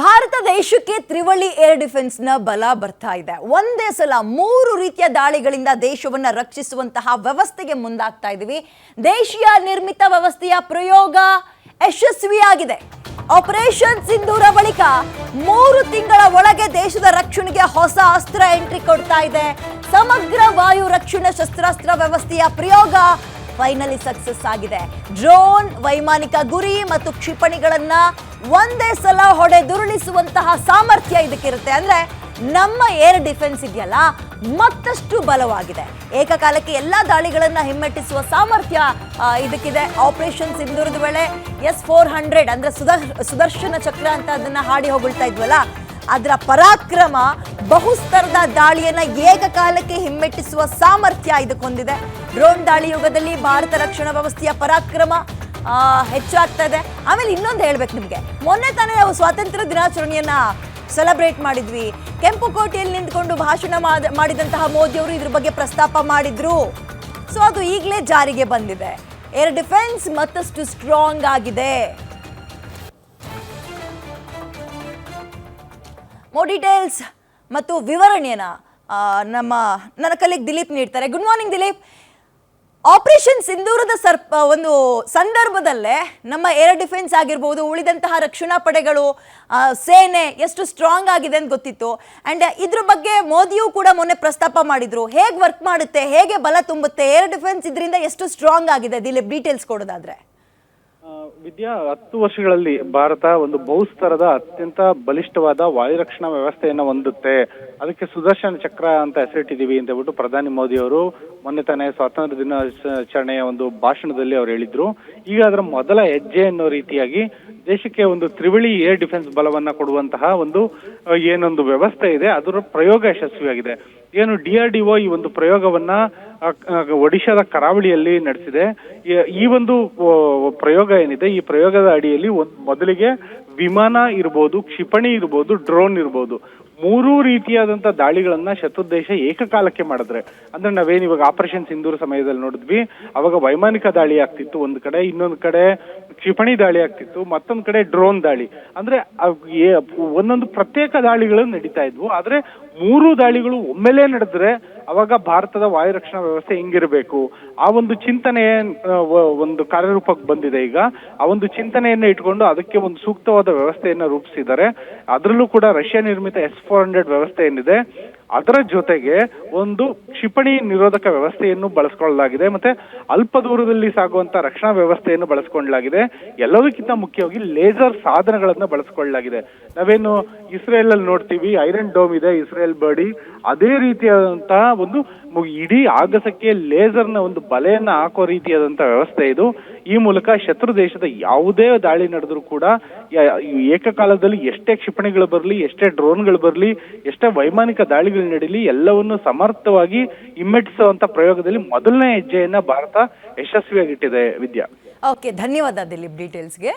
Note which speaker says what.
Speaker 1: ಭಾರತ ದೇಶಕ್ಕೆ ತ್ರಿವಳಿ ಏರ್ ಡಿಫೆನ್ಸ್ನ ಬಲ ಬರ್ತಾ ಇದೆ. ಒಂದೇ ಸಲ ಮೂರು ರೀತಿಯ ದಾಳಿಗಳಿಂದ ದೇಶವನ್ನ ರಕ್ಷಿಸುವಂತಹ ವ್ಯವಸ್ಥೆಗೆ ಮುಂದಾಗ್ತಾ ಇದೀವಿ. ದೇಶೀಯ ನಿರ್ಮಿತ ವ್ಯವಸ್ಥೆಯ ಪ್ರಯೋಗ ಯಶಸ್ವಿಯಾಗಿದೆ. ಆಪರೇಷನ್ ಸಿಂಧೂರ ಬಳಿಕ ಮೂರು ತಿಂಗಳ ಒಳಗೆ ದೇಶದ ರಕ್ಷಣೆಗೆ ಹೊಸ ಅಸ್ತ್ರ ಎಂಟ್ರಿ ಕೊಡ್ತಾ ಇದೆ. ಸಮಗ್ರ ವಾಯು ರಕ್ಷಣಾ ಶಸ್ತ್ರಾಸ್ತ್ರ ವ್ಯವಸ್ಥೆಯ ಪ್ರಯೋಗ ಫೈನಲಿ ಸಕ್ಸಸ್ ಆಗಿದೆ. ಡ್ರೋನ್ ವೈಮಾನಿಕ ಗುರಿ ಮತ್ತು ಕ್ಷಿಪಣಿಗಳನ್ನ ಒಂದೇ ಸಲ ಹೊಡೆದುರುಳಿಸುವಂತಹ ಸಾಮರ್ಥ್ಯ ಇದಕ್ಕಿರುತ್ತೆ. ಅಂದ್ರೆ ನಮ್ಮ ಏರ್ ಡಿಫೆನ್ಸ್ ಇದೆಯಲ್ಲ, ಮತ್ತಷ್ಟು ಬಲವಾಗಿದೆ. ಏಕಕಾಲಕ್ಕೆ ಎಲ್ಲಾ ದಾಳಿಗಳನ್ನ ಹಿಮ್ಮೆಟ್ಟಿಸುವ ಸಾಮರ್ಥ್ಯ ಇದಕ್ಕಿದೆ. ಆಪರೇಷನ್ ಸಿಂಧೂರದ ವೇಳೆ ಎಸ್ ಫೋರ್ ಹಂಡ್ರೆಡ್ ಅಂದ್ರೆ ಸುದರ್ ಸುದರ್ಶನ ಚಕ್ರ ಅಂತ ಅದನ್ನ ಹಾಡಿ ಹೊಗಳ್ತಾ ಇದ್ವಲ್ಲ ಅದರ ಪರಾಕ್ರಮ ಬಹುಸ್ತರದ ದಾಳಿಯನ್ನ ಏಕಕಾಲಕ್ಕೆ ಹಿಮ್ಮೆಟ್ಟಿಸುವ ಸಾಮರ್ಥ್ಯ ಇದಕ್ಕೆ ಹೊಂದಿದೆ ಡ್ರೋನ್ ದಾಳಿ ಯುಗದಲ್ಲಿ ಭಾರತ ರಕ್ಷಣಾ ವ್ಯವಸ್ಥೆಯ ಪರಾಕ್ರಮ ಹೆಚ್ಚಾಗ್ತಾ ಇದೆ ಆಮೇಲೆ ಇನ್ನೊಂದು ಹೇಳ್ಬೇಕು ನಿಮಗೆ. ಮೊನ್ನೆ ತಾನೇ ನಾವು ಸ್ವಾತಂತ್ರ್ಯ ದಿನಾಚರಣೆಯನ್ನ ಸೆಲೆಬ್ರೇಟ್ ಮಾಡಿದ್ವಿ. ಕೆಂಪು ಕೋಟೆಯಲ್ಲಿ ನಿಂತ್ಕೊಂಡು ಭಾಷಣ ಮಾಡ- ಮಾಡಿದಂತಹ ಮೋದಿ ಅವರು ಇದ್ರ ಬಗ್ಗೆ ಪ್ರಸ್ತಾಪ ಮಾಡಿದ್ರು. ಸೊ ಅದು ಈಗಲೇ ಜಾರಿಗೆ ಬಂದಿದೆ. ಏರ್ ಡಿಫೆನ್ಸ್ ಮತ್ತಷ್ಟು ಸ್ಟ್ರಾಂಗ್ ಆಗಿದೆ. ಮೋ ಡೀಟೇಲ್ಸ್ ಮತ್ತು ವಿವರಣೆಯನ್ನು ನಮ್ಮ, ನನ್ನ ಕಲಿಗ್ ದಿಲೀಪ್ ನೀಡ್ತಾರೆ. Good morning Dilip. ಆಪರೇಷನ್ ಸಿಂಧೂರದ ಸರ್ಪ ಒಂದು ಸಂದರ್ಭದಲ್ಲೇ ನಮ್ಮ ಏರ್ ಡಿಫೆನ್ಸ್ ಆಗಿರ್ಬೋದು, ಉಳಿದಂತಹ ರಕ್ಷಣಾ ಪಡೆಗಳು ಸೇನೆ ಎಷ್ಟು ಸ್ಟ್ರಾಂಗ್ ಆಗಿದೆ ಅಂತ ಗೊತ್ತಿತ್ತು. ಆ್ಯಂಡ್ ಇದ್ರ ಬಗ್ಗೆ ಮೋದಿಯೂ ಕೂಡ ಮೊನ್ನೆ ಪ್ರಸ್ತಾಪ ಮಾಡಿದರು. ಹೇಗೆ ವರ್ಕ್ ಮಾಡುತ್ತೆ, ಹೇಗೆ ಬಲ ತುಂಬುತ್ತೆ ಏರ್ ಡಿಫೆನ್ಸ್ ಇದರಿಂದ ಎಷ್ಟು ಸ್ಟ್ರಾಂಗ್ ಆಗಿದೆ, ದಿಲೀಪ್ ಡೀಟೇಲ್ಸ್ ಕೊಡೋದಾದ್ರೆ.
Speaker 2: ವಿದ್ಯಾ ಹತ್ತು ವರ್ಷಗಳಲ್ಲಿ ಭಾರತ ಒಂದು ಬಹುಸ್ತರದ ಅತ್ಯಂತ ಬಲಿಷ್ಠವಾದ ವಾಯುರಕ್ಷಣಾ ವ್ಯವಸ್ಥೆಯನ್ನು ಹೊಂದುತ್ತೆ. ಅದಕ್ಕೆ ಸುದರ್ಶನ ಚಕ್ರ ಅಂತ ಹೆಸರಿಟ್ಟಿದ್ದೀವಿ ಅಂತ ಹೇಳ್ಬಿಟ್ಟು ಪ್ರಧಾನಿ ಮೋದಿ ಅವರು ಮೊನ್ನೆ ತಾನೇ ಸ್ವಾತಂತ್ರ್ಯ ದಿನಾಚರಣೆಯ ಒಂದು ಭಾಷಣದಲ್ಲಿ ಅವರು ಹೇಳಿದ್ರು. ಈಗ ಅದರ ಮೊದಲ ಹೆಜ್ಜೆ ಅನ್ನೋ ರೀತಿಯಾಗಿ ದೇಶಕ್ಕೆ ಒಂದು ತ್ರಿವಳಿ ಏರ್ ಡಿಫೆನ್ಸ್ ಬಲವನ್ನ ಕೊಡುವಂತಹ ಒಂದು ಏನೊಂದು ವ್ಯವಸ್ಥೆ ಇದೆ, ಅದರ ಪ್ರಯೋಗ ಯಶಸ್ವಿಯಾಗಿದೆ. ಏನು ಡಿ ಆರ್ ಡಿ ಒ ಈ ಒಂದು ಪ್ರಯೋಗವನ್ನ ಒಡಿಶಾದ ಕರಾವಳಿಯಲ್ಲಿ ನಡೆಸಿದೆ. ಈ- ಒಂದು ಪ್ರಯೋಗ ಏನಿದೆ, ಈ ಪ್ರಯೋಗದ ಅಡಿಯಲ್ಲಿ ಮೊದಲಿಗೆ ವಿಮಾನ ಇರ್ಬೋದು, ಕ್ಷಿಪಣಿ ಇರ್ಬೋದು, ಡ್ರೋನ್ ಇರ್ಬೋದು. ಮೂರೂ ರೀತಿಯಾದಂತ ದಾಳಿಗಳನ್ನ ಶತ್ರುದ್ದೇಶ ದೇಶ ಏಕಕಾಲಕ್ಕೆ ಮಾಡಿದ್ರೆ. ಅಂದ್ರೆ ನಾವೇನ್ ಇವಾಗ ಆಪರೇಷನ್ ಸಿಂಧೂರ್ ಸಮಯದಲ್ಲಿ ನೋಡಿದ್ವಿ. ಅವಾಗ ವೈಮಾನಿಕ ದಾಳಿ ಆಗ್ತಿತ್ತು ಒಂದ್ ಕಡೆ, ಇನ್ನೊಂದ್ ಕಡೆ ಕ್ಷಿಪಣಿ ದಾಳಿ ಆಗ್ತಿತ್ತು, ಮತ್ತೊಂದ್ ಕಡೆ ಡ್ರೋನ್ ದಾಳಿ. ಅಂದ್ರೆ ಒಂದೊಂದು ಪ್ರತ್ಯೇಕ ದಾಳಿಗಳು ನಡೀತಾ ಇದ್ವು. ಆದ್ರೆ ಮೂರು ದಾಳಿಗಳು ಒಮ್ಮೆಲೇ ನಡೆದ್ರೆ ಅವಾಗ ಭಾರತದ ವಾಯು ರಕ್ಷಣಾ ವ್ಯವಸ್ಥೆ ಹೆಂಗಿರಬೇಕು? ಆ ಒಂದು ಚಿಂತನೆ ಒಂದು ಕಾರ್ಯರೂಪಕ್ಕೆ ಬಂದಿದೆ ಈಗ. ಆ ಒಂದು ಚಿಂತನೆಯನ್ನ ಇಟ್ಕೊಂಡು ಅದಕ್ಕೆ ಒಂದು ಸೂಕ್ತವಾದ ವ್ಯವಸ್ಥೆಯನ್ನ ರೂಪಿಸಿದ್ದಾರೆ. ಅದರಲ್ಲೂ ಕೂಡ ರಷ್ಯಾ ನಿರ್ಮಿತ ಎಸ್ ಫೋರ್ ಹಂಡ್ರೆಡ್ ವ್ಯವಸ್ಥೆ ಏನಿದೆ, ಅದರ ಜೊತೆಗೆ ಒಂದು ಕ್ಷಿಪಣಿ ನಿರೋಧಕ ವ್ಯವಸ್ಥೆಯನ್ನು ಬಳಸ್ಕೊಳ್ಳಲಾಗಿದೆ ಮತ್ತೆ ಅಲ್ಪ ದೂರದಲ್ಲಿ ಸಾಗುವಂತ ರಕ್ಷಣಾ ವ್ಯವಸ್ಥೆಯನ್ನು ಬಳಸ್ಕೊಳ್ಳಲಾಗಿದೆ. ಎಲ್ಲದಕ್ಕಿಂತ ಮುಖ್ಯವಾಗಿ ಲೇಸರ್ ಸಾಧನಗಳನ್ನ ಬಳಸ್ಕೊಳ್ಳಲಾಗಿದೆ. ನಾವೇನು ಇಸ್ರೇಲ್ ಅಲ್ಲಿ ನೋಡ್ತೀವಿ, ಐರನ್ ಡೋಮ್ ಇದೆ, ಇಸ್ರೇಲ್ ಬಾಡಿ ಅದೇ ರೀತಿಯಾದಂತಹ ಒಂದು ಇಡೀ ಆಗಸಕ್ಕೆ ಲೇಸರ್ನ ಒಂದು ಬಲೆಯನ್ನ ಹಾಕೋ ರೀತಿಯಾದಂತ ವ್ಯವಸ್ಥೆ ಇದು. ಈ ಮೂಲಕ ಶತ್ರು ದೇಶದ ಯಾವುದೇ ದಾಳಿ ನಡೆದ್ರೂ ಕೂಡ ಏಕಕಾಲದಲ್ಲಿ ಎಷ್ಟೇ ಕ್ಷಿಪಣಿಗಳು ಬರಲಿ, ಎಷ್ಟೇ ಡ್ರೋನ್ಗಳು ಬರಲಿ, ಎಷ್ಟೇ ವೈಮಾನಿಕ ದಾಳಿಗಳು ನಡೀಲಿ, ಎಲ್ಲವನ್ನು ಸಮರ್ಥವಾಗಿ ಹಿಮ್ಮೆಟ್ಟಿಸುವಂತ ಪ್ರಯೋಗದಲ್ಲಿ ಮೊದಲನೇ ಹೆಜ್ಜೆಯನ್ನ ಭಾರತ ಯಶಸ್ವಿಯಾಗಿಟ್ಟಿದೆ ವಿದ್ಯಾ.
Speaker 1: ಓಕೆ ಧನ್ಯವಾದ ದಿಲೀಪ್ ಡೀಟೇಲ್ಸ್ಗೆ